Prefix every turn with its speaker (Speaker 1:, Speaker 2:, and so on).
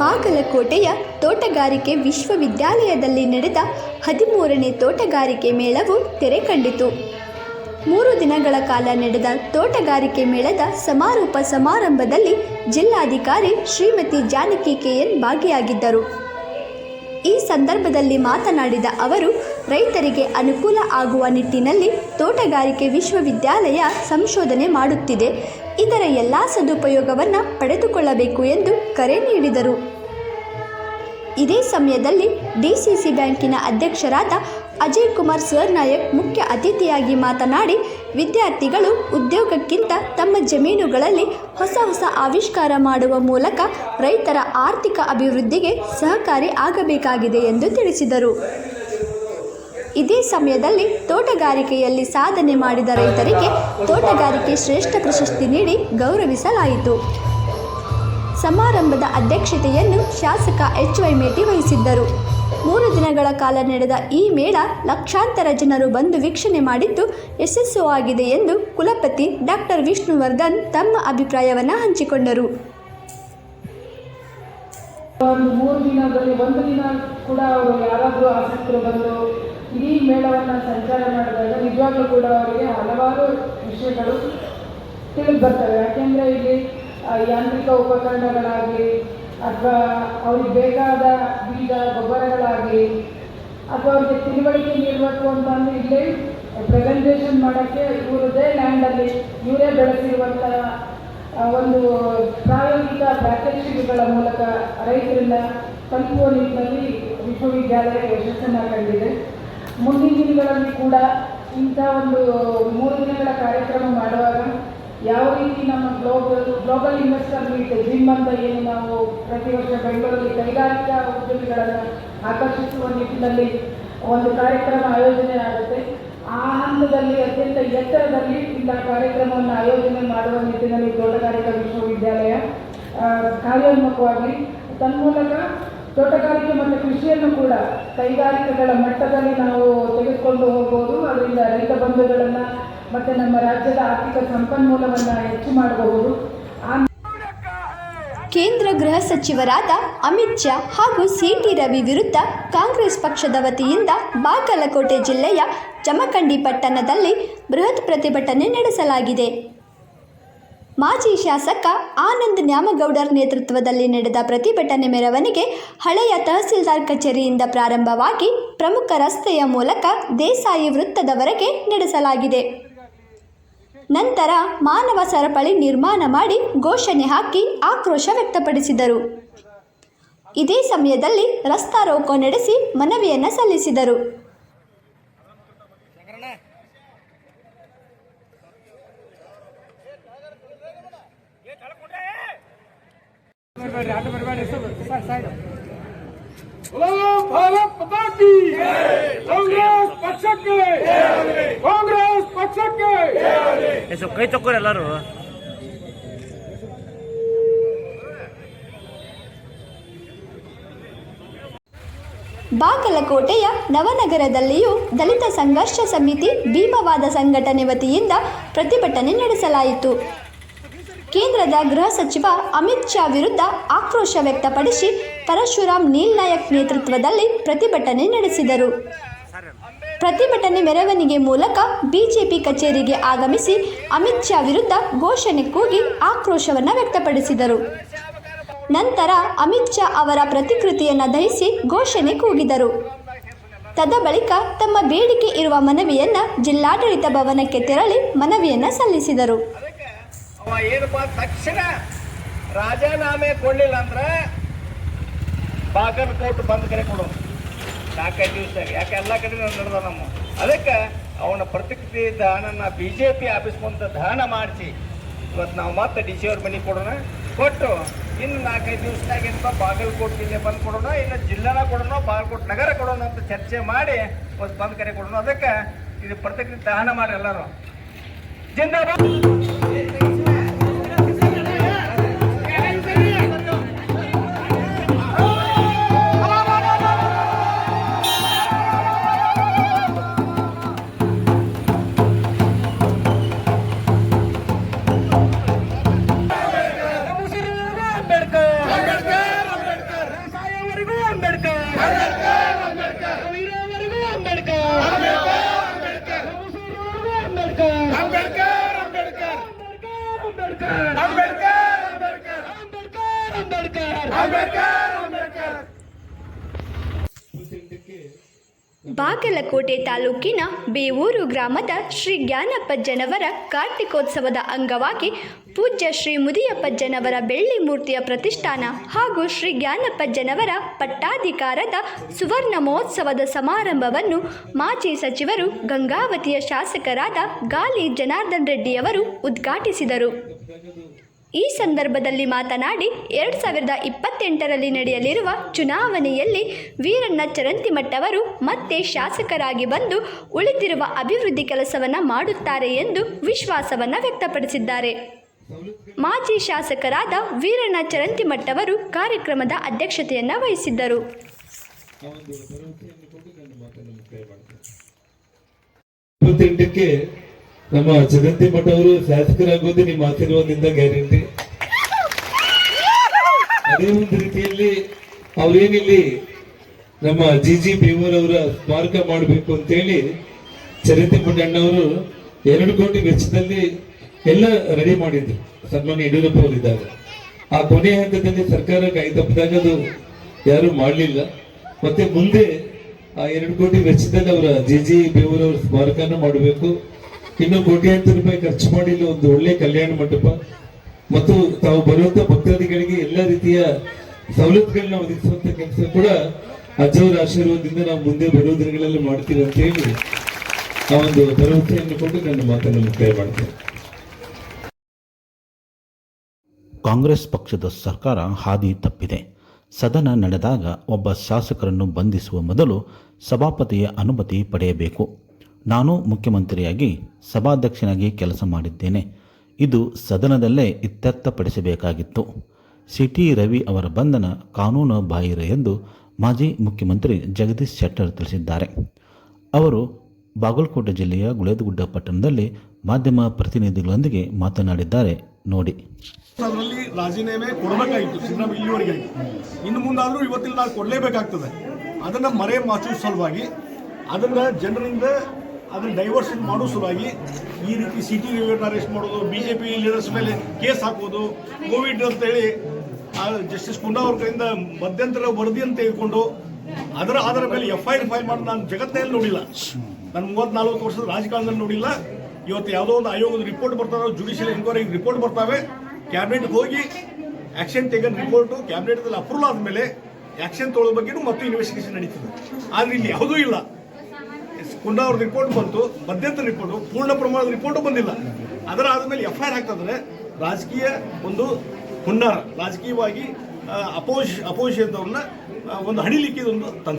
Speaker 1: ಬಾಗಲಕೋಟೆಯ ತೋಟಗಾರಿಕೆ ವಿಶ್ವವಿದ್ಯಾಲಯದಲ್ಲಿ ನಡೆದ ಹದಿಮೂರನೇ ತೋಟಗಾರಿಕೆ ಮೇಳವು ತೆರೆ ಕಂಡಿತು. ಮೂರು ದಿನಗಳ ಕಾಲ ನಡೆದ ತೋಟಗಾರಿಕೆ ಮೇಳದ ಸಮಾರೋಪ ಸಮಾರಂಭದಲ್ಲಿ ಜಿಲ್ಲಾಧಿಕಾರಿ ಶ್ರೀಮತಿ ಜಾನಕಿ ಕೆಎನ್ ಭಾಗಿಯಾಗಿದ್ದರು. ಈ ಸಂದರ್ಭದಲ್ಲಿ ಮಾತನಾಡಿದ ಅವರು, ರೈತರಿಗೆ ಅನುಕೂಲ ಆಗುವ ನಿಟ್ಟಿನಲ್ಲಿ ತೋಟಗಾರಿಕೆ ವಿಶ್ವವಿದ್ಯಾಲಯ ಸಂಶೋಧನೆ ಮಾಡುತ್ತಿದೆ. ಇದರ ಎಲ್ಲ ಸದುಪಯೋಗವನ್ನು ಪಡೆದುಕೊಳ್ಳಬೇಕು ಎಂದು ಕರೆ ನೀಡಿದರು. ಇದೇ ಸಮಯದಲ್ಲಿ ಡಿಸಿಸಿ ಬ್ಯಾಂಕಿನ ಅಧ್ಯಕ್ಷರಾದ ಅಜಯ್ ಕುಮಾರ್ ಸರ್ನಾಯಕ್ ಮುಖ್ಯ ಅತಿಥಿಯಾಗಿ ಮಾತನಾಡಿ, ವಿದ್ಯಾರ್ಥಿಗಳು ಉದ್ಯೋಗಕ್ಕಿಂತ ತಮ್ಮ ಜಮೀನುಗಳಲ್ಲಿ ಹೊಸ ಹೊಸ ಆವಿಷ್ಕಾರ ಮಾಡುವ ಮೂಲಕ ರೈತರ ಆರ್ಥಿಕ ಅಭಿವೃದ್ಧಿಗೆ ಸಹಕಾರಿ ಆಗಬೇಕಾಗಿದೆ ಎಂದು ತಿಳಿಸಿದರು. ಇದೇ ಸಮಯದಲ್ಲಿ ತೋಟಗಾರಿಕೆಯಲ್ಲಿ ಸಾಧನೆ ಮಾಡಿದ ರೈತರಿಗೆ ತೋಟಗಾರಿಕೆ ಶ್ರೇಷ್ಠ ಪ್ರಶಸ್ತಿ ನೀಡಿ ಗೌರವಿಸಲಾಯಿತು. ಸಮಾರಂಭದ ಅಧ್ಯಕ್ಷತೆಯನ್ನು ಶಾಸಕ ಎಚ್ ವೈ ಮೇಟಿ ವಹಿಸಿದ್ದರು. ಮೂರು ದಿನಗಳ ಕಾಲ ನಡೆದ ಈ ಮೇಳ ಲಕ್ಷಾಂತರ ಜನರು ಬಂದು ವೀಕ್ಷಣೆ ಮಾಡಿದ್ದು ಯಶಸ್ಸುವಾಗಿದೆ ಎಂದು ಕುಲಪತಿ ಡಾಕ್ಟರ್ ವಿಷ್ಣುವರ್ಧನ್ ತಮ್ಮ ಅಭಿಪ್ರಾಯವನ್ನು ಹಂಚಿಕೊಂಡರು.
Speaker 2: ಮೂರು ದಿನದಲ್ಲಿ ಒಂದು ದಿನ ಕೂಡ ಅವರು ಯಾರಾದರೂ ಆಸಕ್ತರು ಬಂದು ಇಡೀ ಮೇಳವನ್ನು ಸಂಚಾರ ಮಾಡಿದಾಗ ನಿಜವಾಗ್ಲೂ ಕೂಡ ಅವರಿಗೆ ಹಲವಾರು ವಿಷಯಗಳು ತಿಳಿದು ಬರ್ತವೆ. ಯಾಕೆಂದರೆ ಇಲ್ಲಿ ಯಾಂತ್ರಿಕ ಉಪಕರಣಗಳಾಗಲಿ ಅಥವಾ ಅವ್ರಿಗೆ ಬೇಕಾದ ಬೀಜ, ಗೊಬ್ಬರಗಳಾಗಲಿ ಅಥವಾ ಅವ್ರಿಗೆ ತಿಳುವಳಿಕೆ ನೀಡಬೇಕು ಅಂತಂದು ಇಲ್ಲಿ ಪ್ರೆಸೆಂಟೇಷನ್ ಮಾಡೋಕ್ಕೆ ಇವರದೇ ಲ್ಯಾಂಡಲ್ಲಿ ಇವರೇ ಬೆಳೆಸಿರುವಂಥ ಒಂದು ಪ್ರಾಯೋಗಿಕ ಪ್ರಾತ್ಯಕ್ಷಿಕೆಗಳ ಮೂಲಕ ರೈತರಿಂದ ತಲುಪುವ ನಿಟ್ಟಿನಲ್ಲಿ ವಿಶ್ವವಿದ್ಯಾಲಯ ಯಶಸ್ಸನ್ನು ಕಂಡಿದೆ. ಮುಂದಿನ ದಿನಗಳಲ್ಲಿ ಕೂಡ ಇಂಥ ಒಂದು ಮೂರು ದಿನಗಳ ಕಾರ್ಯಕ್ರಮ ಮಾಡುವಾಗ ಯಾವ ರೀತಿ ನಮ್ಮ global global investor meet GIM ಅಂತ ಏನು ನಾವು ಪ್ರತಿ ವರ್ಷ ಬೆಂಗಳೂರಲ್ಲಿ ಕೈಗಾರಿಕಾ ಉದ್ಯಮಿಗಳನ್ನು ಆಕರ್ಷಿಸುವ ನಿಟ್ಟಿನಲ್ಲಿ ಒಂದು ಕಾರ್ಯಕ್ರಮ ಆಯೋಜನೆ ಆಗುತ್ತೆ. ಆ ಹಂತದಲ್ಲಿ ಅತ್ಯಂತ ಎತ್ತರದಲ್ಲಿ ಇಂಥ ಕಾರ್ಯಕ್ರಮವನ್ನು ಆಯೋಜನೆ ಮಾಡುವ ನಿಟ್ಟಿನಲ್ಲಿ ತೋಟಗಾರಿಕಾ ವಿಶ್ವವಿದ್ಯಾಲಯ ಕಾರ್ಯೋನ್ಮುಖವಾಗಿ ತನ್ಮೂಲಕ ತೋಟಗಾರಿಕೆ ಮತ್ತು ಕೃಷಿಯನ್ನು ಕೂಡ ಕೈಗಾರಿಕೆಗಳ ಮಟ್ಟದಲ್ಲಿ ನಾವು ತೆಗೆದುಕೊಂಡು ಹೋಗ್ಬೋದು. ಅದರಿಂದ ರೈತ ಬಂಧುಗಳನ್ನು ಮತ್ತು ನಮ್ಮ ರಾಜ್ಯದ ಆರ್ಥಿಕ ಸಂಪನ್ಮೂಲವನ್ನು ಹೆಚ್ಚು ಮಾಡಬಹುದು.
Speaker 1: ಕೇಂದ್ರ ಗೃಹ ಸಚಿವರಾದ ಅಮಿತ್ ಶಾ ಹಾಗೂ ಸಿಟಿ ರವಿ ವಿರುದ್ಧ ಕಾಂಗ್ರೆಸ್ ಪಕ್ಷದ ವತಿಯಿಂದ ಬಾಗಲಕೋಟೆ ಜಿಲ್ಲೆಯ ಜಮಖಂಡಿ ಪಟ್ಟಣದಲ್ಲಿ ಬೃಹತ್ ಪ್ರತಿಭಟನೆ ನಡೆಸಲಾಗಿದೆ. ಮಾಜಿ ಶಾಸಕ ಆನಂದ್ ನ್ಯಾಮಗೌಡರ್ ನೇತೃತ್ವದಲ್ಲಿ ನಡೆದ ಪ್ರತಿಭಟನೆ ಮೆರವಣಿಗೆ ಹಳೆಯ ತಹಸೀಲ್ದಾರ್ ಕಚೇರಿಯಿಂದ ಪ್ರಾರಂಭವಾಗಿ ಪ್ರಮುಖ ರಸ್ತೆಯ ಮೂಲಕ ದೇಸಾಯಿ ವೃತ್ತದವರೆಗೆ ನಡೆಸಲಾಗಿದೆ. ನಂತರ ಮಾನವ ಸರಪಳಿ ನಿರ್ಮಾಣ ಮಾಡಿ ಘೋಷಣೆ ಹಾಕಿ ಆಕ್ರೋಶ ವ್ಯಕ್ತಪಡಿಸಿದರು. ಇದೇ ಸಮಯದಲ್ಲಿ ರಸ್ತಾ ರೋಕೋ ನಡೆಸಿ ಮನವಿಯನ್ನು ಸಲ್ಲಿಸಿದರು.
Speaker 3: ಬರಬೇಡಿ ಆಟ ಬರಬೇಡಿ ಸರ್ ಸರ್ ಭಾರತ್ ಪತಾಕಿ ಕಾಂಗ್ರೆಸ್ ಪಕ್ಷಕ್ಕೆ.
Speaker 4: ಕಾಂಗ್ರೆಸ್ ಪಕ್ಷಕ್ಕೆ. ಸ್ವಲ್ಪ ಕೈ ತಕ್ಕೋರು ಎಲ್ಲರೂ.
Speaker 1: ಬಾಗಲಕೋಟೆಯ ನವನಗರದಲ್ಲಿಯೂ ದಲಿತ ಸಂಘರ್ಷ ಸಮಿತಿ ಭೀಮವಾದ ಸಂಘಟನೆ ವತಿಯಿಂದ ಪ್ರತಿಭಟನೆ ನಡೆಸಲಾಯಿತು. ಕೇಂದ್ರದ ಗೃಹ ಸಚಿವ ಅಮಿತ್ ಶಾ ವಿರುದ್ಧ ಆಕ್ರೋಶ ವ್ಯಕ್ತಪಡಿಸಿ ಪರಶುರಾಮ್ ನೀಲ್ ನಾಯಕ್ ನೇತೃತ್ವದಲ್ಲಿ ಪ್ರತಿಭಟನೆ ನಡೆಸಿದರು. ಪ್ರತಿಭಟನೆ ಮೆರವಣಿಗೆ ಮೂಲಕ ಬಿಜೆಪಿ ಕಚೇರಿಗೆ ಆಗಮಿಸಿ ಅಮಿತ್ ಶಾ ವಿರುದ್ಧ ಘೋಷಣೆ ಕೂಗಿ ಆಕ್ರೋಶವನ್ನು ವ್ಯಕ್ತಪಡಿಸಿದರು. ನಂತರ ಅಮಿತ್ ಶಾ ಅವರ ಪ್ರತಿಕೃತಿಯನ್ನು ದಹಿಸಿ ಘೋಷಣೆ ಕೂಗಿದರು. ತದ ಬಳಿಕ ತಮ್ಮ ಬೇಡಿಕೆ ಇರುವ ಮನವಿಯನ್ನು ಜಿಲ್ಲಾಡಳಿತ ಭವನಕ್ಕೆ ತೆರಳಿ ಮನವಿಯನ್ನು ಸಲ್ಲಿಸಿದರು.
Speaker 3: ಏನಪ್ಪ? ತಕ್ಷಣ ರಾಜೀನಾಮೆ ಕೊಡಲಿಲ್ಲ ಅಂದ್ರೆ ಬಾಗಲಕೋಟ್ ಬಂದ್ ಕರೆ ಕೊಡೋದು ನಾಲ್ಕೈದು ದಿವಸದಾಗ ಯಾಕೆ ಎಲ್ಲ ಕಡೆ ನಡೆದ ನಮ್ಮ? ಅದಕ್ಕೆ ಅವನ ಪ್ರತಿಕೃತಿ ದಾನನ್ನ ಬಿ ಜೆ ಪಿ ಆಫೀಸ್ ಮುಂದೆ ದಾನ ಮಾಡಿಸಿ. ಇವತ್ತು ನಾವು ಮತ್ತೆ ಡಿ ಸಿ ಅವ್ರ ಮನೆಗೆ ಕೊಡೋಣ. ಕೊಟ್ಟು ಇನ್ನು ನಾಲ್ಕೈದು ದಿವಸದಾಗ ಏನಪ್ಪ ಬಾಗಲಕೋಟ್ ಜಿಲ್ಲೆ ಬಂದು ಕೊಡೋಣ, ಇನ್ನು ಜಿಲ್ಲೆನ ಕೊಡೋಣ, ಬಾಗಲಕೋಟ್ ನಗರ ಕೊಡೋಣ ಅಂತ ಚರ್ಚೆ ಮಾಡಿ ಒಂದು ಬಂದ್ ಕರೆ ಕೊಡೋಣ. ಅದಕ್ಕೆ ಇದು ಪ್ರತಿಕ್ರಿಯೆ ದಾನ ಮಾಡಿ ಎಲ್ಲರೂ. ಜಿಂದಾಬಾದ್! அம்பேத்கர் அம்பேத்கர் அம்பேத்கர் அம்பேத்கர் அம்பேத்கர்
Speaker 1: ಬಾಗಲಕೋಟೆ ತಾಲೂಕಿನ ಬೇವೂರು ಗ್ರಾಮದ ಶ್ರೀ ಜ್ಞಾನಪ್ಪಜ್ಜನವರ ಕಾರ್ತಿಕೋತ್ಸವದ ಅಂಗವಾಗಿ ಪೂಜ್ಯ ಶ್ರೀ ಮುದಿಯಪ್ಪಜ್ಜನವರ ಬೆಳ್ಳಿ ಮೂರ್ತಿಯ ಪ್ರತಿಷ್ಠಾನ ಹಾಗೂ ಶ್ರೀ ಜ್ಞಾನಪ್ಪಜ್ಜನವರ ಪಟ್ಟಾಧಿಕಾರದ ಸುವರ್ಣ ಮಹೋತ್ಸವದ ಸಮಾರಂಭವನ್ನು ಮಾಜಿ ಸಚಿವರು ಗಂಗಾವತಿಯ ಶಾಸಕರಾದ ಗಾಲಿ ಜನಾರ್ದನ್ ರೆಡ್ಡಿಯವರು ಉದ್ಘಾಟಿಸಿದರು. ಈ ಸಂದರ್ಭದಲ್ಲಿ ಮಾತನಾಡಿ, ಎರಡು ಸಾವಿರದ ಇಪ್ಪತ್ತೆಂಟರಲ್ಲಿ ನಡೆಯಲಿರುವ ಚುನಾವಣೆಯಲ್ಲಿ ವೀರಣ್ಣ ಚರಂತಿಮಠವರು ಮತ್ತೆ ಶಾಸಕರಾಗಿ ಬಂದು ಉಳಿದಿರುವ ಅಭಿವೃದ್ಧಿ ಕೆಲಸವನ್ನು ಮಾಡುತ್ತಾರೆ ಎಂದು ವಿಶ್ವಾಸವನ್ನು ವ್ಯಕ್ತಪಡಿಸಿದ್ದಾರೆ. ಮಾಜಿ ಶಾಸಕರಾದ ವೀರಣ್ಣ ಚರಂತಿಮಠವರು ಕಾರ್ಯಕ್ರಮದ ಅಧ್ಯಕ್ಷತೆಯನ್ನು ವಹಿಸಿದ್ದರು.
Speaker 5: ನಮ್ಮ ಜಗಂತಿ ಮಠ ಅವರು ಶಾಸಕರಾಗೋದು ನಿಮ್ಮ ಆಶೀರ್ವಾದದಿಂದ ಗ್ಯಾರಂಟಿ. ಅದೇ ಒಂದು ರೀತಿಯಲ್ಲಿ ಅವರೇನಿಲ್ಲಿ ನಮ್ಮ ಜಿ ಜಿ ಬೇವೂರ್ ಅವರ ಸ್ಮಾರಕ ಮಾಡಬೇಕು ಅಂತೇಳಿ ಚರಿತಿ ಪುಟ್ಟಣ್ಣವರು ಎರಡು ಕೋಟಿ ವೆಚ್ಚದಲ್ಲಿ ಎಲ್ಲ ರೆಡಿ ಮಾಡಿದ್ರು. ಸನ್ಮಾನ್ಯ ಯಡಿಯೂರಪ್ಪ ಅವರಿದ್ದಾಗ. ಆ ಕೊನೆಯ ಹಂತದಲ್ಲಿ ಸರ್ಕಾರ ಕೈ ತಪ್ಪಿದಾಗ ಅದು ಯಾರು ಮಾಡಲಿಲ್ಲ. ಮತ್ತೆ ಮುಂದೆ ಆ ಎರಡು ಕೋಟಿ ವೆಚ್ಚದಲ್ಲಿ ಅವರ ಜಿ ಜಿ ಬೇವೂರ್ ಅವರ ಸ್ಮಾರಕನ ಮಾಡಬೇಕು. ಇನ್ನು ಕೋಟ್ಯಾಂತರ ರೂಪಾಯಿ ಖರ್ಚು ಮಾಡಿ ಒಂದು ಒಳ್ಳೆ ಕಲ್ಯಾಣ ಮಂಟಪ. ಮತ್ತು ತಾವು ಬರುವಂತ ಭಕ್ತಾದಿಗಳಿಗೆ ಎಲ್ಲ ರೀತಿಯ ಸವಲತ್ತುಗಳನ್ನ ಒದಗಿಸುವಂತ ಕೆಲಸ ಕೂಡ ಅಜ್ಜವರ ಆಶೀರ್ವಾದದಿಂದ ನಾವು ಮುಂದೆ ಬರುವ ದಿನಗಳಲ್ಲಿ ಮಾಡ್ತೀವಿ ಅಂತ ಹೇಳಿ ಆ ಒಂದು ಭರವಸೆಯನ್ನು ಕೊಟ್ಟು ನನ್ನ ಮಾತನ್ನು ಮುಕ್ತಾಯ ಮಾಡ್ತೇನೆ.
Speaker 6: ಕಾಂಗ್ರೆಸ್ ಪಕ್ಷದ ಸರ್ಕಾರ ಹಾದಿ ತಪ್ಪಿದೆ. ಸದನ ನಡೆದಾಗ ಒಬ್ಬ ಶಾಸಕರನ್ನು ಬಂಧಿಸುವ ಮೊದಲು ಸಭಾಪತಿಯ ಅನುಮತಿ ಪಡೆಯಬೇಕು. ನಾನು ಮುಖ್ಯಮಂತ್ರಿಯಾಗಿ ಸಭಾಧ್ಯಕ್ಷನಾಗಿ ಕೆಲಸ ಮಾಡಿದ್ದೇನೆ. ಇದು ಸದನದಲ್ಲೇ ಇತ್ಯರ್ಥಪಡಿಸಬೇಕಾಗಿತ್ತು. ಸಿ ಟಿ ರವಿ ಅವರ ಬಂಧನ ಕಾನೂನು ಬಾಹಿರ ಎಂದು ಮಾಜಿ ಮುಖ್ಯಮಂತ್ರಿ ಜಗದೀಶ್ ಶೆಟ್ಟರ್ ತಿಳಿಸಿದ್ದಾರೆ. ಅವರು ಬಾಗಲಕೋಟೆ ಜಿಲ್ಲೆಯ ಗುಳೇದಗುಡ್ಡ ಪಟ್ಟಣದಲ್ಲಿ ಮಾಧ್ಯಮ ಪ್ರತಿನಿಧಿಗಳೊಂದಿಗೆ ಮಾತನಾಡಿದ್ದಾರೆ. ನೋಡಿ.
Speaker 7: ಅದರಲ್ಲಿ ರಾಜೀನಾಮೆ ಕೊಡಬೇಕಾಗಿತ್ತು, ಸಿದ್ದರಾಮಯ್ಯ ಇನ್ನು ಮುಂದಾದರೂ ಇವತ್ತಿನ ನಾವು ಕೊಡಲೇಬೇಕಾಗ್ತದೆ. ಅದನ್ನು ಮರೆ ಮಾಚುವ ಸಲುವಾಗಿ ಅದನ್ನು ಜನರಿಂದ ಅದನ್ನು ಡೈವರ್ಷನ್ ಮಾಡೋ ಸಲುವಾಗಿ ಈ ರೀತಿ ಸಿಟಿ ರಿವ್ಯೂನ ಅರೆಸ್ಟ್ ಮಾಡೋದು ಬಿ ಜೆ ಪಿ ಲೀಡರ್ಸ್ ಮೇಲೆ ಕೇಸ್ ಹಾಕೋದು ಕೋವಿಡ್ ಅಂತೇಳಿ ಜಸ್ಟಿಸ್ ಕುಂಡಾ ಅವ್ರ ಕೈಯಿಂದ ಮಧ್ಯಂತರ ವರದಿ ಅಂತ ತೆಗೆದುಕೊಂಡು ಅದರ ಆಧಾರ ಮೇಲೆ ಎಫ್ ಐ ಆರ್ ಫೈಲ್ ಮಾಡಿ ನಾನು ಜಗತ್ತಿನಲ್ಲಿ ನೋಡಿಲ್ಲ. ನಾನು ಮೂವತ್ನಾಲ್ಕು ವರ್ಷದ ರಾಜಕಾರಣದಲ್ಲಿ ನೋಡಿಲ್ಲ. ಇವತ್ತು ಯಾವುದೋ ಒಂದು ಆಯೋಗದ ರಿಪೋರ್ಟ್ ಬರ್ತಾವೆ ಜುಡಿಷಿಯಲ್ ಎನ್ಕ್ವೈರಿ ರಿಪೋರ್ಟ್ ಬರ್ತಾವೆ. ಕ್ಯಾಬಿನೆಟ್ ಹೋಗಿ ಆಕ್ಷನ್ ತೆಗೆದ ರಿಪೋರ್ಟು ಕ್ಯಾಬಿನೆಟ್ದಲ್ಲಿ ಅಪ್ರೂವಲ್ ಆದಮೇಲೆ ಆಕ್ಷನ್ ತೊಗೊಳ್ಳೋ ಬಗ್ಗೆನೂ ಮತ್ತೆ ಇನ್ವೆಸ್ಟಿಗೇಷನ್ ನಡೀತದೆ. ಆದರೆ ಇಲ್ಲಿ ಯಾವುದೂ ಇಲ್ಲ. ಕುಂಡಾ ಅವ್ರ ರಿಪೋರ್ಟ್ ಬಂತು, ಮಧ್ಯಂತರ ರಿಪೋರ್ಟು ಪೂರ್ಣ ಪ್ರಮಾಣದ ರಿಪೋರ್ಟು ಬಂದಿಲ್ಲ. ಅದರ ಆದಮೇಲೆ ಎಫ್ ಐ ಆರ್ ರಾಜಕೀಯ ಒಂದು ಹುನ್ನಾರ, ರಾಜಕೀಯವಾಗಿ ಅಪೋಷ್, ಅಪೋಷಿತವ್ರನ್ನ ಒಂದು ಹಣಿಲಿಕ್ಕೆ ಒಂದು ತಂತ್ರ.